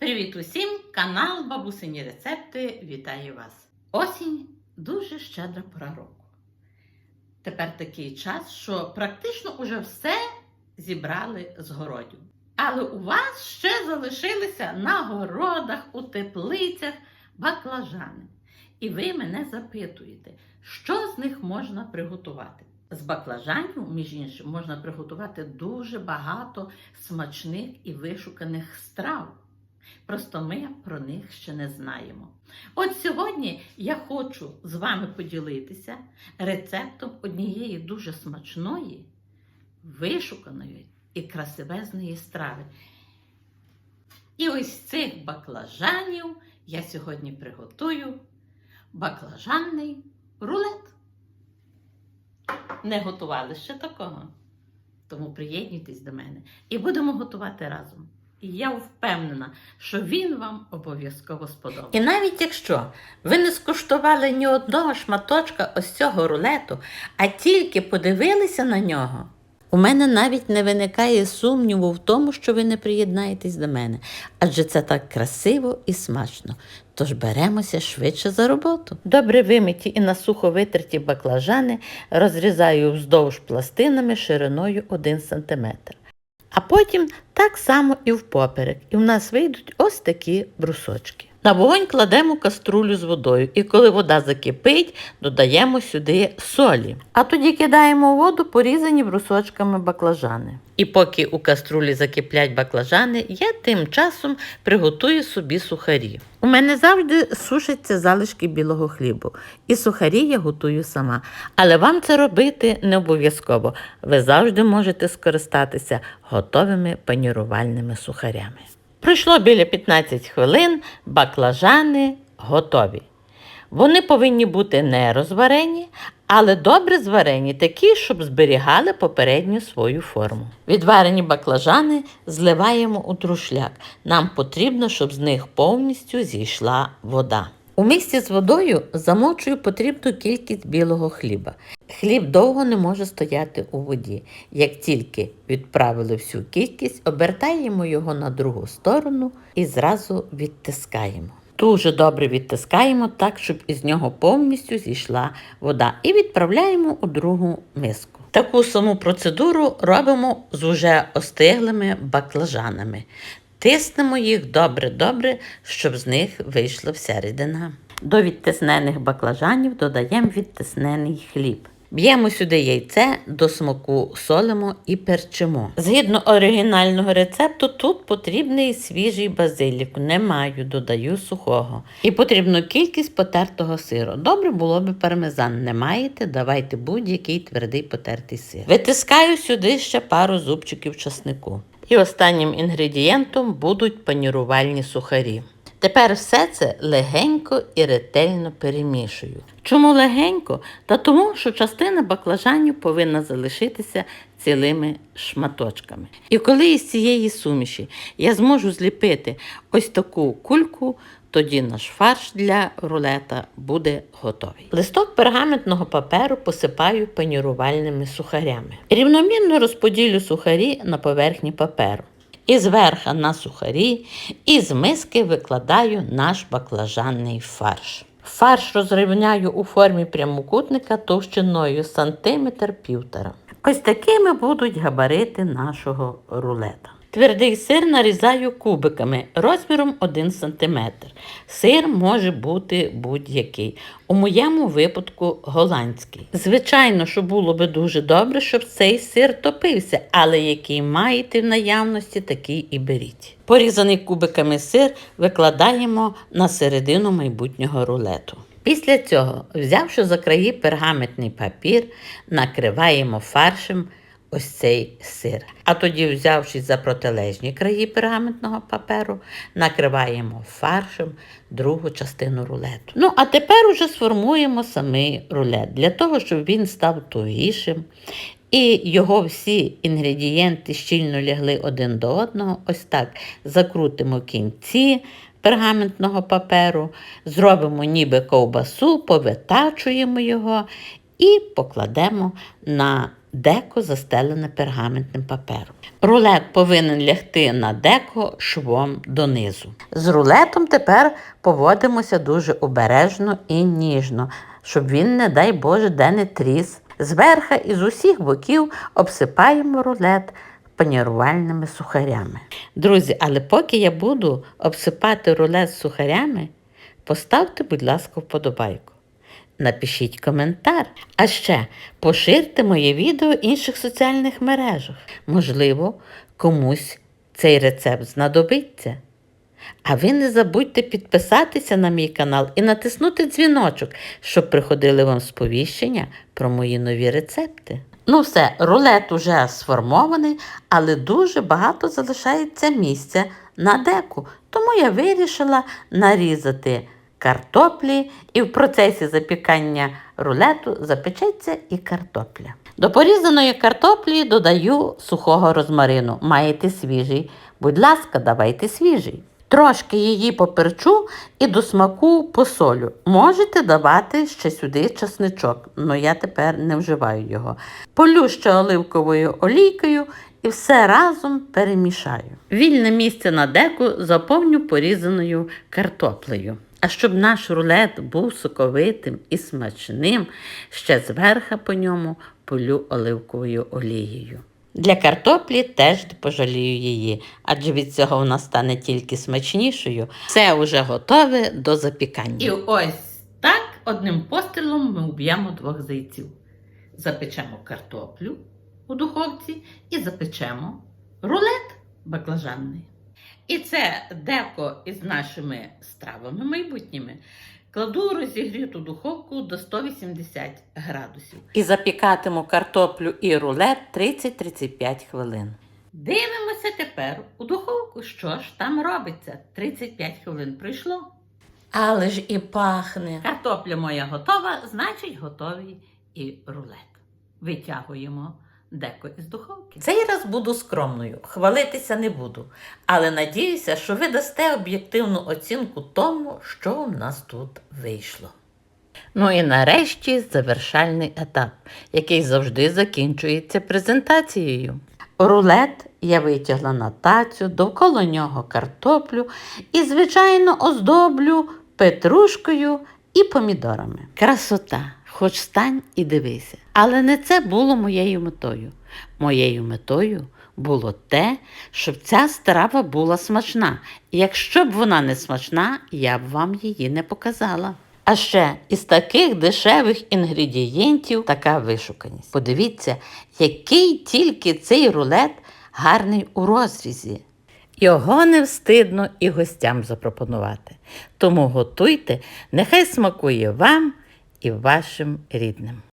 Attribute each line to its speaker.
Speaker 1: Привіт усім! Канал Бабусині Рецепти вітає вас! Осінь дуже щедра пора року. Тепер такий час, що практично уже все зібрали з городів. Але у вас ще залишилися на городах, у теплицях баклажани. І ви мене запитуєте, що з них можна приготувати? З баклажанів, між іншим, можна приготувати дуже багато смачних і вишуканих страв. Просто ми про них ще не знаємо. От сьогодні я хочу з вами поділитися рецептом однієї дуже смачної, вишуканої і красивезної страви. І ось цих баклажанів я сьогодні приготую баклажанний рулет. Не готували ще такого. Тому приєднуйтесь до мене і будемо готувати разом. І я впевнена, що він вам обов'язково сподобається. І навіть якщо ви не скуштували ні одного шматочка ось цього рулету, а тільки подивилися на нього, у мене навіть не виникає сумніву в тому, що ви не приєднаєтесь до мене, адже це так красиво і смачно. Тож беремося швидше за роботу. Добре вимиті і насухо витерті баклажани розрізаю вздовж пластинами шириною 1 см. А потім так само і впоперек. І в нас вийдуть ось такі брусочки. На вогонь кладемо каструлю з водою, і коли вода закипить, додаємо сюди солі. А тоді кидаємо у воду порізані брусочками баклажани. І поки у каструлі закиплять баклажани, я тим часом приготую собі сухарі. У мене завжди сушаться залишки білого хлібу, і сухарі я готую сама. Але вам це робити не обов'язково. Ви завжди можете скористатися готовими панірувальними сухарями. Пройшло біля 15 хвилин, баклажани готові. Вони повинні бути не розварені, але добре зварені, такі, щоб зберігали попередню свою форму. Відварені баклажани зливаємо у трушляк. Нам потрібно, щоб з них повністю зійшла вода. У місці з водою замочую потрібну кількість білого хліба. Хліб довго не може стояти у воді. Як тільки відправили всю кількість, обертаємо його на другу сторону і зразу відтискаємо. Дуже добре відтискаємо так, щоб із нього повністю зійшла вода, і відправляємо у другу миску. Таку саму процедуру робимо з уже остиглими баклажанами. Тиснемо їх добре-добре, щоб з них вийшла вся рідина. До відтиснених баклажанів додаємо відтиснений хліб. Б'ємо сюди яйце, до смаку солимо і перчимо. Згідно оригінального рецепту, тут потрібний свіжий базилік. Не маю, додаю сухого. І потрібну кількість потертого сиру. Добре було би пармезан. Не маєте, давайте будь-який твердий потертий сир. Витискаю сюди ще пару зубчиків часнику. І останнім інгредієнтом будуть панірувальні сухарі. Тепер все це легенько і ретельно перемішую. Чому легенько? Та тому, що частина баклажанів повинна залишитися цілими шматочками. І коли із цієї суміші я зможу зліпити ось таку кульку, тоді наш фарш для рулета буде готовий. Листок пергаментного паперу посипаю панірувальними сухарями. Рівномірно розподілю сухарі на поверхні паперу. І зверха на сухарі, і з миски викладаю наш баклажанний фарш. Фарш розрівняю у формі прямокутника товщиною сантиметр півтора. Ось такими будуть габарити нашого рулета. Твердий сир нарізаю кубиками розміром 1 см. Сир може бути будь-який. У моєму випадку голландський. Звичайно, що було би дуже добре, щоб цей сир топився, але який маєте в наявності, такий і беріть. Порізаний кубиками сир викладаємо на середину майбутнього рулету. Після цього, взявши за краї пергаментний папір, накриваємо фаршем ось цей сир. А тоді, взявши за протилежні краї пергаментного паперу, накриваємо фаршем другу частину рулету. Ну, а тепер уже сформуємо самий рулет для того, щоб він став тугішим. І його всі інгредієнти щільно лягли один до одного. Ось так закрутимо кінці пергаментного паперу, зробимо ніби ковбасу, повитачуємо його і покладемо на деко, застелене пергаментним папером. Рулет повинен лягти на деко швом донизу. З рулетом тепер поводимося дуже обережно і ніжно, щоб він, не дай Боже, де не тріс. Зверха і з усіх боків обсипаємо рулет панірувальними сухарями. Друзі, але поки я буду обсипати рулет сухарями, поставте, будь ласка, вподобайку. Напишіть коментар, а ще поширте моє відео в інших соціальних мережах. Можливо, комусь цей рецепт знадобиться. А ви не забудьте підписатися на мій канал і натиснути дзвіночок, щоб приходили вам сповіщення про мої нові рецепти. Ну все, рулет уже сформований, але дуже багато залишається місця на деку. Тому я вирішила нарізати картоплі, і в процесі запікання рулету запечеться і картопля. До порізаної картоплі додаю сухого розмарину. Маєте свіжий. Будь ласка, давайте свіжий. Трошки її поперчу і до смаку посолю. Можете давати ще сюди часничок, але я тепер не вживаю його. Полю ще оливковою олійкою і все разом перемішаю. Вільне місце на деку заповню порізаною картоплею. А щоб наш рулет був соковитим і смачним, ще зверха по ньому полю оливковою олією. Для картоплі теж пожалію її, адже від цього вона стане тільки смачнішою. Все вже готове до запікання. І ось так одним пострілом ми вб'ємо двох зайців. Запечемо картоплю у духовці і запечемо рулет баклажанний. І це деко із нашими стравами майбутніми. Кладу розігріту духовку до 180 градусів. І запікатиму картоплю і рулет 30-35 хвилин. Дивимося тепер у духовку, що ж там робиться. 35 хвилин пройшло. Але ж і пахне. Картопля моя готова, значить готовий і рулет. Витягуємо деко із духовки. Цей раз буду скромною, хвалитися не буду, але надіюся, що ви дасте об'єктивну оцінку тому, що у нас тут вийшло. Ну і нарешті завершальний етап, який завжди закінчується презентацією. Рулет я витягла на тацю, довкола нього картоплю і, звичайно, оздоблю петрушкою і помідорами. Красота, хоч стань і дивися. Але не це було моєю метою. Моєю метою було те, щоб ця страва була смачна. І якщо б вона не смачна, я б вам її не показала. А ще із таких дешевих інгредієнтів така вишуканість. Подивіться, який тільки цей рулет гарний у розрізі. Його не встидно і гостям запропонувати. Тому готуйте, нехай смакує вам і вашим рідним.